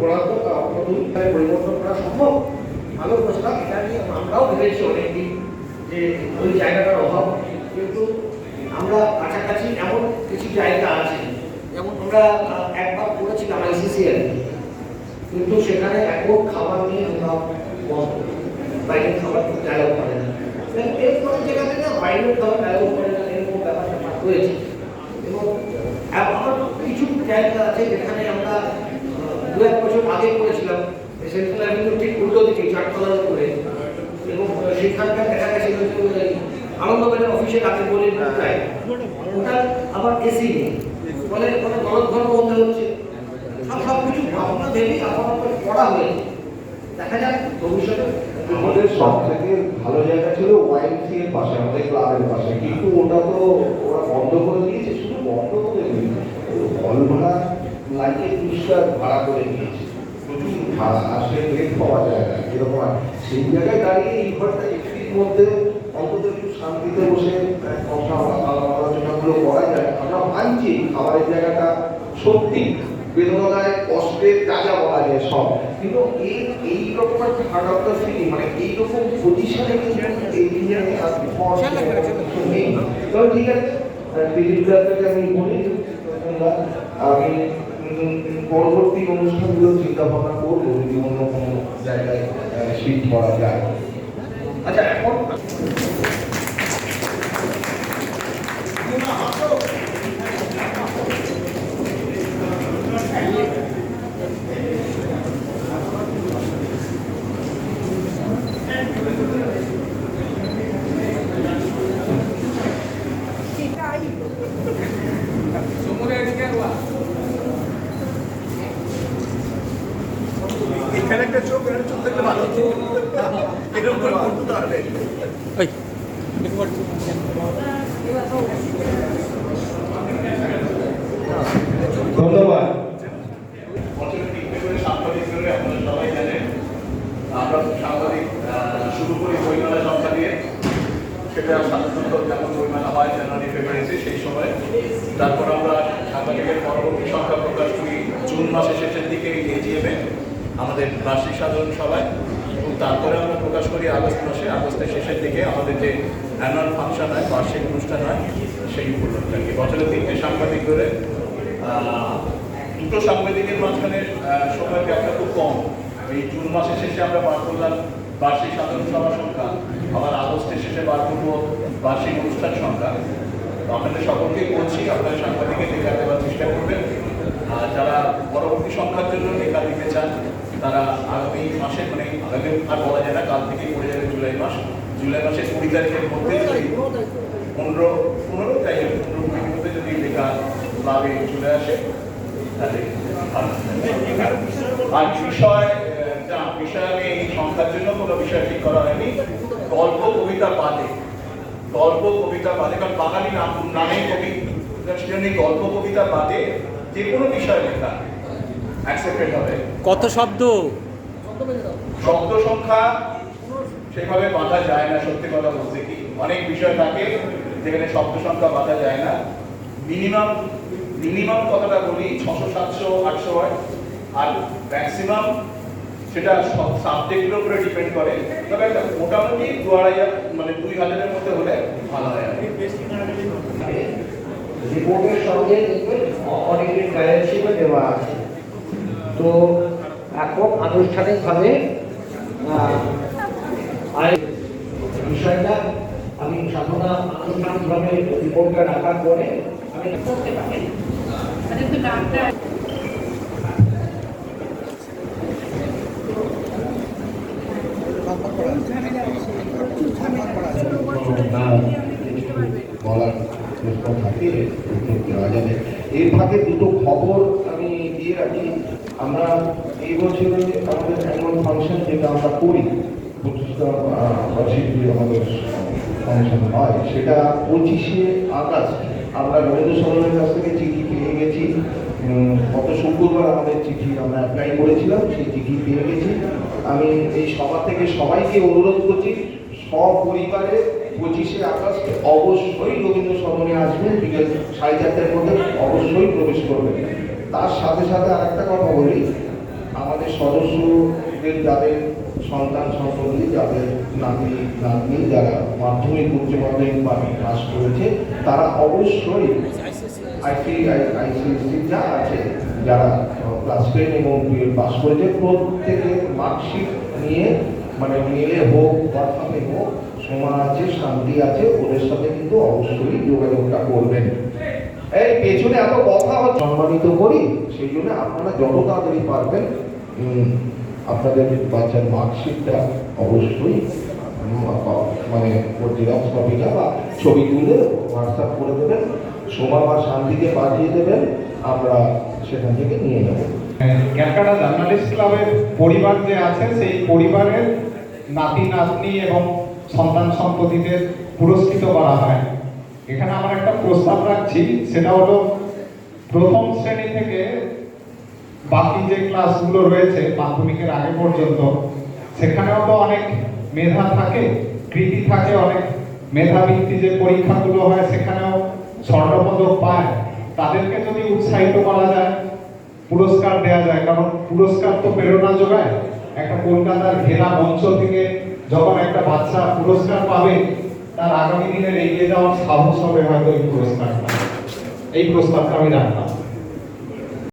বরাদ্দ পরিবর্তন করা সম্ভব? ভালো প্রস্তাব এটা নিয়ে আমরাও ভেবেছি অনেকদিন যে ওই জায়গাটার অভাব কিন্তু আমরা কাছাকাছি এমন কিছু জায়গা আছে, যেমন আমরা একবার করেছিলাম আইসিসিএল কিন্তু সেখানে এখন খাবার নিয়ে আমরা বাইরের খাবার অ্যালাউ করে না। এরপর জায়গাতে না বাইরের খাবার অ্যালাউ করে না, এরকম ব্যাপার স্যাপার হয়েছে। এবং আমার কিছু জায়গা আছে যেখানে আমরা দু এক বছর আগে করেছিলাম। সেন্ট্রাল অ্যাভিনিউ ঠিক উল্টো দিকে চারতলার উপরে। এবং সেখানকার দেখা ওই আনন্দবাজার অফিসের কাছে বলে প্রায়। ওটা আবার এসি নেই। ফলে কোনো গলদঘর্ম হতে হচ্ছে। সব কিছু ভাবনা ভেবে আপাতত পড়া হয়েছে দেখা যাক ভবিষ্যতে। আমাদের সব থেকে ভালো জায়গা ছিল ওয়াইএমসি এর পাশে আমাদের ক্লাবের পাশে। কিন্তু ওটা তো ওরা বন্ধ করে দিয়েছে শুধু বন্ধ করে দিয়েছে। হল ভাড়া লাগে দুশো ভাড়া করে নিয়েছে। প্রচুর ভাড়া আসে রেট পাওয়া যায় না এরকম আর সেই জায়গায় দাঁড়িয়ে এই ঘরটা একটির মধ্যে অন্তত একটু শান্তিতে বসে কথা আলোচনাগুলো করা যায়। আমরা মানছি খাবারের জায়গাটা সত্যি বেদনাদায় কষ্টের যা বলা যায় সব। কিন্তু এই এই রকম একটা হার্ড অফ দ্য সিটি মানে এইরকম পজিশনে কিন্তু এই দুনিয়াতে নেই। তবে ঠিক আছে দিলীপদাকে আমি বলি আমি পরবর্তী অনুষ্ঠানগুলো চিন্তা ভাবনা করব যদি অন্য কোনো জায়গায় শিফট করা যায়। আচ্ছা এখন এখানে একটা চোখ এখানে চোখ থাকলে ভালো হতো। এরকম করে করতে তাহলে ধন্যবাদ সবাই জানেন আমরা সাংবাদিক আহ, শুরু করি বইমেলা সংখ্যা দিয়ে সেটা সাধারণত যেমন বইমেলা হয় জানুয়ারি ফেব্রুয়ারিতে সেই সময় তারপর আমরা সাংবাদিকের পরবর্তী সংখ্যা প্রকাশ করি। জুন মাসের শেষের দিকে এজিএমে। আমাদের বার্ষিক সাধারণ সভায় এবং তারপরে আমরা প্রকাশ করি আগস্ট মাসে। আগস্টের শেষের দিকে আমাদের যে অ্যানুয়াল ফাংশন হয়, বার্ষিক অনুষ্ঠান হয়, সেই উপলক্ষে। আর কি বছরে তিনটে সাংবাদিক ধরে দুটো সাংবাদিকের মাঝখানে সময় গ্যাপটা খুব কম। এই জুন মাসের শেষে আমরা বার করলাম বার্ষিক সাধারণ সভা সংখ্যা। আবার আগস্টের শেষে বার করব বার্ষিক অনুষ্ঠান সংখ্যা। আপনাদের সকলকেই বলছি, আপনারা সাংবাদিকে লেখা দেওয়ার চেষ্টা করবেন। আর যারা পরবর্তী সংখ্যার জন্য লেখা দিতে চান তারা আগামী মাসে মানে আগামী আর বলা যায় না, কাল থেকে পড়ে যাবে জুলাই মাস। জুলাই মাসের কুড়ি তারিখের মধ্যে যদি পনেরো পনেরো তারিখের পনেরো কুড়ির মধ্যে যদি লেখা ক্লাবে চলে আসে, তাহলে। আর বিষয় বিষয় আমি এই সংখ্যার জন্য কোনো বিষয় ঠিক করা হয়নি। গল্প, কবিতা বাদে। গল্প, কবিতা বাদে, কারণ বাঙালি নাম নামেই কবি গল্প, কবিতা বাদে যে কোনো বিষয় লেখা। অ্যাকসেপ্টেড হবে। কত শব্দ? শব্দ সংখ্যা সেভাবে বাঁধা যায় না সত্যি কথা বলতে কি? অনেক বিষয় থাকে যেখানে শব্দ সংখ্যা বাঁধা যায় না। মিনিমাম মিনিমাম কথাটা বলি ছশো সাতশো আটশো হয়। আর ম্যাক্সিমাম সেটা সব সাবজেক্টের উপরে ডিপেন্ড করে। তবে একটা মোটামুটি দু আড়াই হাজার, মানে দুই হাজারের মধ্যে হলে ভালো হয় আর কি। রিপোর্টের সঙ্গে অডিটেড ব্যালেন্স শিটও দেওয়া আছে। তো এখন আনুষ্ঠানিকভাবে বিষয়টা আমি সাধনা আনুষ্ঠানিকভাবে রিপোর্টটা রাখার পরে আমি করতে পারি। বলার থাকে এর ফাঁকে দুটো খবর দিয়ে রাখি আমরা এই বছরে আমাদের অ্যানুয়াল ফাংশন যেটা আমরা করি আমাদের ফাংশন হয়, সেটা পঁচিশে আগস্ট আমরা রবীন্দ্র সদনের কাছ থেকে চিঠি পেয়ে গেছি। গত শুক্রবার আমাদের চিঠি আমরা অ্যাপ্লাই করেছিলাম, সেই চিঠি পেয়ে গেছি। আমি এই সভা থেকে সবাইকে অনুরোধ করছি সব পরিবারে পঁচিশে আগস্ট অবশ্যই রবীন্দ্র সদনে আসবেন, বিকেল সাড়ে চারটের মধ্যে অবশ্যই প্রবেশ করবেন। তার সাথে সাথে আরেকটা কথা বলি। আমাদের সদস্যদের, যাদের সন্তান সন্ততি যাদের নাতি, নাতনি যারা মাধ্যমিক উচ্চ মাধ্যমিক পাস করেছে, তারা অবশ্যই আইসি যা আছে, যারা ক্লাস টেন এবং পাস করেছে, প্রত্যেকের মার্কশিট নিয়ে মানে মেলে হোক হোক সময় আছে শান্তি আছে, ওদের সাথে কিন্তু অবশ্যই যোগাযোগটা করবেন। এই পেছনে এত কথা সম্মানিত করি, সেই জন্য আপনারা যত তাড়াতাড়ি পারবেন আপনাদের বাচ্চার মার্কশিটটা অবশ্যই মানে জেরক্স কপিটা বা ছবি তুলে হোয়াটসঅ্যাপ করে দেবেন, সোমা বা শান্তিকে পাঠিয়ে দেবেন, আমরা সেখান থেকে নিয়ে নেব। ক্যালকাটা জার্নালিস্ট ক্লাবের পরিবার যে আছে, সেই পরিবারের নাতি নাতনি এবং সন্তান সম্পত্তিদের পুরস্কৃত করা হয়। এখানে আমরা একটা প্রস্তাব রাখছি, সেটা হলো প্রথম শ্রেণি থেকে বাকি যে ক্লাসগুলো রয়েছে মাধ্যমিকের আগে পর্যন্ত, সেখানেও তো অনেক মেধা থাকে, কৃতি থাকে, অনেক মেধাবৃত্তি যে পরীক্ষাগুলো হয় সেখানেও স্বর্ণপদক পায়। তাদেরকে যদি উৎসাহিত করা যায়, পুরস্কার দেওয়া যায়, কারণ পুরস্কার তো প্রেরণা যোগায়। একটা কলকাতার ঘেরা মঞ্চ থেকে যখন একটা বাচ্চা পুরস্কার পাবে তার আগামী দিনের এগিয়ে যাওয়ার সাহস হবে হয়তো এই পুরস্কারটা। এই প্রস্তাবটা আমি রাখলাম।